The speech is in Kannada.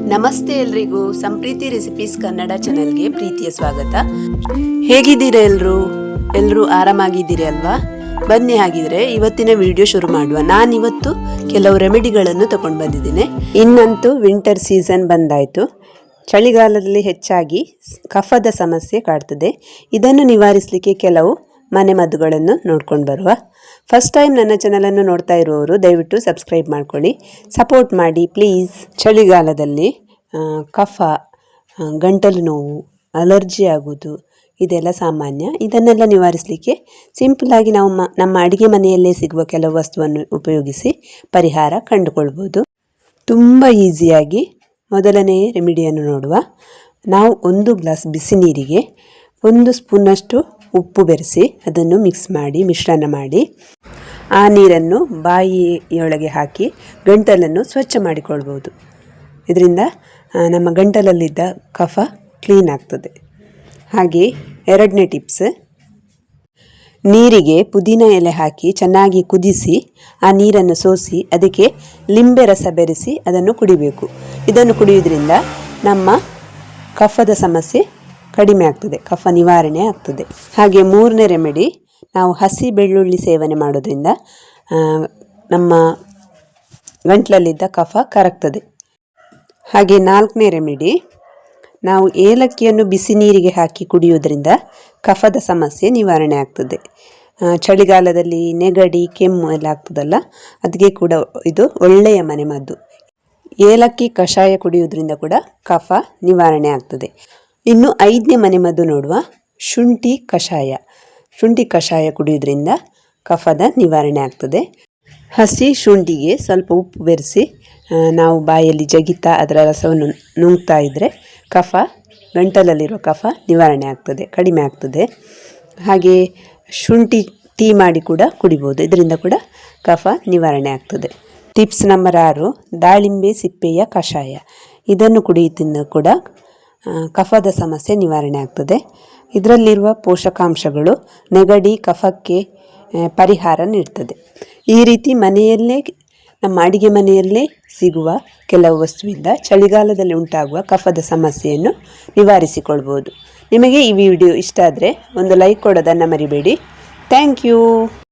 ನಮಸ್ತೆ ಎಲ್ರಿಗೂ. ಸಂಪ್ರೀತಿ ರೆಸಿಪೀಸ್ ಕನ್ನಡ ಚಾನೆಲ್ಗೆ ಪ್ರೀತಿಯ ಸ್ವಾಗತ. ಹೇಗಿದ್ದೀರಾ ಎಲ್ಲರೂ ಎಲ್ಲರೂ ಆರಾಮಾಗಿದ್ದೀರಿ ಅಲ್ವಾ? ಬನ್ನಿ ಹಾಗಿದ್ರೆ ಇವತ್ತಿನ ವಿಡಿಯೋ ಶುರು ಮಾಡುವ. ನಾನಿವತ್ತು ಕೆಲವು ರೆಮಿಡಿಗಳನ್ನು ತಗೊಂಡು ಬಂದಿದ್ದೀನಿ. ಇನ್ನಂತೂ ವಿಂಟರ್ ಸೀಸನ್ ಬಂದಾಯಿತು. ಚಳಿಗಾಲದಲ್ಲಿ ಹೆಚ್ಚಾಗಿ ಕಫದ ಸಮಸ್ಯೆ ಕಾಡ್ತದೆ. ಇದನ್ನು ನಿವಾರಿಸಲಿಕ್ಕೆ ಕೆಲವು ಮನೆಮದ್ದುಗಳನ್ನು ನೋಡ್ಕೊಂಡು ಬರುವ. ಫಸ್ಟ್ ಟೈಮ್ ನನ್ನ ಚಾನಲನ್ನು ನೋಡ್ತಾ ಇರುವವರು ದಯವಿಟ್ಟು ಸಬ್ಸ್ಕ್ರೈಬ್ ಮಾಡ್ಕೊಳ್ಳಿ. ಸಪೋರ್ಟ್ ಮಾಡಿ ಪ್ಲೀಸ್ ಚಳಿಗಾಲದಲ್ಲಿ ಕಫ ಗಂಟಲು ನೋವು ಅಲರ್ಜಿ ಆಗೋದು, ಇದೆಲ್ಲ ಸಾಮಾನ್ಯ. ಇದನ್ನೆಲ್ಲ ನಿವಾರಿಸಲಿಕ್ಕೆ ಸಿಂಪಲ್ಲಾಗಿ ನಾವು ಮ, ನಮ್ಮ ಅಡುಗೆ ಮನೆಯಲ್ಲೇ ಸಿಗುವ ಕೆಲವು ವಸ್ತುವನ್ನು ಉಪಯೋಗಿಸಿ ಪರಿಹಾರ ಕಂಡುಕೊಳ್ಬೋದು. ತುಂಬ ಈಸಿಯಾಗಿ ಮೊದಲನೇ ರೆಮಿಡಿಯನ್ನು ನೋಡುವ. ನಾವು ಒಂದು ಗ್ಲಾಸ್ ಬಿಸಿ ನೀರಿಗೆ ಒಂದು ಸ್ಪೂನಷ್ಟು ಉಪ್ಪು ಬೆರೆಸಿ ಅದನ್ನು ಮಿಕ್ಸ್ ಮಾಡಿ, ಮಿಶ್ರಣ ಮಾಡಿ. ಆ ನೀರನ್ನು ಬಾಯಿಯೊಳಗೆ ಹಾಕಿ ಗಂಟಲನ್ನು ಸ್ವಚ್ಛ ಮಾಡಿಕೊಳ್ಬೋದು ಇದರಿಂದ ನಮ್ಮ ಗಂಟಲಲ್ಲಿದ್ದ ಕಫ ಕ್ಲೀನ್ ಆಗ್ತದೆ. ಹಾಗೆ ಎರಡನೇ ಟಿಪ್ಸ್ ನೀರಿಗೆ ಪುದೀನ ಎಲೆ ಹಾಕಿ ಚೆನ್ನಾಗಿ ಕುದಿಸಿ, ಆ ನೀರನ್ನು ಸೋಸಿ, ಅದಕ್ಕೆ ಲಿಂಬೆ ರಸ ಬೆರೆಸಿ ಅದನ್ನು ಕುಡಿಬೇಕು. ಇದನ್ನು ಕುಡಿಯೋದ್ರಿಂದ ನಮ್ಮ ಕಫದ ಸಮಸ್ಯೆ ಕಡಿಮೆ ಆಗ್ತದೆ, ಕಫ ನಿವಾರಣೆ ಆಗ್ತದೆ. ಹಾಗೆ ಮೂರನೇ ರೆಮಿಡಿ ನಾವು ಹಸಿ ಬೆಳ್ಳುಳ್ಳಿ ಸೇವನೆ ಮಾಡೋದ್ರಿಂದ ನಮ್ಮ ಗಂಟ್ಲಲ್ಲಿದ್ದ ಕಫ ಕರಗ್ತದೆ. ಹಾಗೆ ನಾಲ್ಕನೇ ರೆಮಿಡಿ ನಾವು ಏಲಕ್ಕಿಯನ್ನು ಬಿಸಿ ನೀರಿಗೆ ಹಾಕಿ ಕುಡಿಯುವುದರಿಂದ ಕಫದ ಸಮಸ್ಯೆ ನಿವಾರಣೆ ಆಗ್ತದೆ. ಚಳಿಗಾಲದಲ್ಲಿ ನೆಗಡಿ, ಕೆಮ್ಮು ಎಲ್ಲ ಆಗ್ತದಲ್ಲ ಅದಕ್ಕೆ ಕೂಡ ಇದು ಒಳ್ಳೆಯ ಮನೆಮದ್ದು. ಏಲಕ್ಕಿ ಕಷಾಯ ಕುಡಿಯುವುದರಿಂದ ಕೂಡ ಕಫ ನಿವಾರಣೆ ಆಗ್ತದೆ. ಇನ್ನು ಐದನೇ ಮನೆಮದ್ದು ನೋಡುವ ಶುಂಠಿ ಕಷಾಯ. ಶುಂಠಿ ಕಷಾಯ ಕುಡಿಯೋದ್ರಿಂದ ಕಫದ ನಿವಾರಣೆ ಆಗ್ತದೆ. ಹಸಿ ಶುಂಠಿಗೆ ಸ್ವಲ್ಪ ಉಪ್ಪು ಬೆರೆಸಿ ನಾವು ಬಾಯಲ್ಲಿ ಜಗಿತಾ ಅದರ ರಸವನ್ನು ನುಂಗ್ತಾ ಇದ್ದರೆ ಕಫ ಗಂಟಲಲ್ಲಿರೋ ಕಫ ನಿವಾರಣೆ ಆಗ್ತದೆ, ಕಡಿಮೆ ಆಗ್ತದೆ. ಹಾಗೆ ಶುಂಠಿ ಟೀ ಮಾಡಿ ಕೂಡ ಕುಡಿಬೋದು. ಇದರಿಂದ ಕೂಡ ಕಫ ನಿವಾರಣೆ ಆಗ್ತದೆ. ಟಿಪ್ಸ್ ನಂಬರ್ ಆರು, ದಾಳಿಂಬೆ ಸಿಪ್ಪೆಯ ಕಷಾಯ. ಇದನ್ನು ಕುಡಿಯುತ್ತಿಂದ ಕೂಡ ಕಫದ ಸಮಸ್ಯೆ ನಿವಾರಣೆ ಆಗ್ತದೆ. ಇದರಲ್ಲಿರುವ ಪೋಷಕಾಂಶಗಳು ನೆಗಡಿ, ಕಫಕ್ಕೆ ಪರಿಹಾರ ನೀಡ್ತದೆ. ಈ ರೀತಿ ಮನೆಯಲ್ಲೇ, ನಮ್ಮ ಅಡಿಗೆ ಮನೆಯಲ್ಲೇ ಸಿಗುವ ಕೆಲವು ವಸ್ತುವಿಂದ ಚಳಿಗಾಲದಲ್ಲಿ ಉಂಟಾಗುವ ಕಫದ ಸಮಸ್ಯೆಯನ್ನು ನಿವಾರಿಸಿಕೊಳ್ಬೋದು. ನಿಮಗೆ ಈ ವಿಡಿಯೋ ಇಷ್ಟ ಆದರೆ ಒಂದು ಲೈಕ್ ಕೊಡೋದನ್ನು ಮರಿಬೇಡಿ. Thank you!